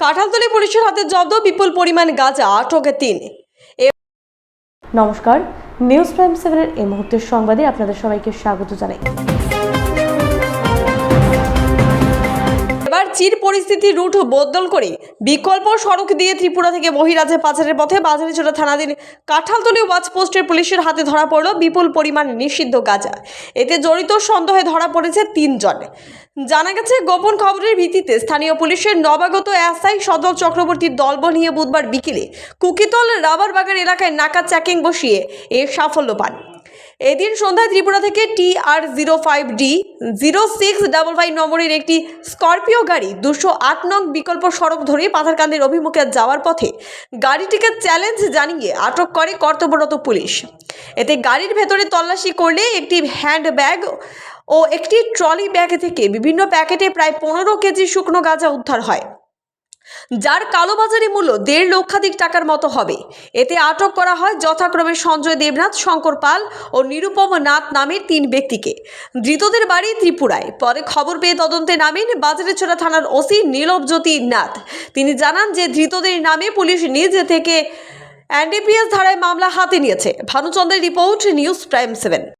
কাঁঠালতলী পুলিশের হাতে জব্দ বিপুল পরিমাণ গাঁজা আটকে তিন। নমস্কার, নিউজ প্রাইম সেভেনের এই মুহূর্তের সংবাদে আপনাদের সবাইকে স্বাগত জানাই। চির পরিস্থিতি রুট বদল করে বিকল্প সড়ক দিয়ে ত্রিপুরা থেকে বহিরাজ্যে পাচারের পথে বাজারিচোড়া থানাধীন কাঁঠালতলী ওয়াচ পোস্টের পুলিশের হাতে ধরা পড়ল বিপুল পরিমাণ নিষিদ্ধ গাঁজা। এতে জড়িত সন্দেহে ধরা পড়েছে তিনজন। জানা গেছে, গোপন খবরের ভিত্তিতে স্থানীয় পুলিশের নবাগত এসআই সদল চক্রবর্তীর দলবল নিয়ে বুধবার বিকেলে কুকিতল রাবার বাগান এলাকায় নাকা চেকিং বসিয়ে এ সাফল্য পান। এদিন সন্ধ্যায় ত্রিপুরা থেকে T R zero five D zero six double five নম্বরের একটি স্করপিও গাড়ি দুশো আট নং বিকল্প সড়ক ধরে পাথারকান্দির অভিমুখে যাওয়ার পথে গাড়িটিকে চ্যালেঞ্জ জানিয়ে আটক করে কর্তব্যরত পুলিশ। এতে গাড়ির ভেতরে তল্লাশি করলে একটি হ্যান্ড ব্যাগ ও একটি ট্রলি ব্যাগ থেকে বিভিন্ন প্যাকেটে প্রায় পনেরো কেজি শুকনো গাঁজা উদ্ধার হয়। যার কালোবাজারি মূল্য দেড় লক্ষাধিক টাকার মতো হবে। এতে আটক করা হয় যথাক্রমে সঞ্জয় দেবনাথ, শঙ্কর পাল ও নিরুপম নাথ নামের তিন ব্যক্তিকে। ধৃতদের বাড়ি ত্রিপুরায়। পরে খবর পেয়ে তদন্তে নামেন বাজারেছড়া থানার ওসি নীলবজ্যোতি নাথ। তিনি জানান যে, ধৃতদের নামে পুলিশ নিজ থেকে এনডিপিএস ধারায় মামলা হাতে নিয়েছে। ভানুচন্দ্রের রিপোর্ট, নিউজ প্রাইম সেভেন।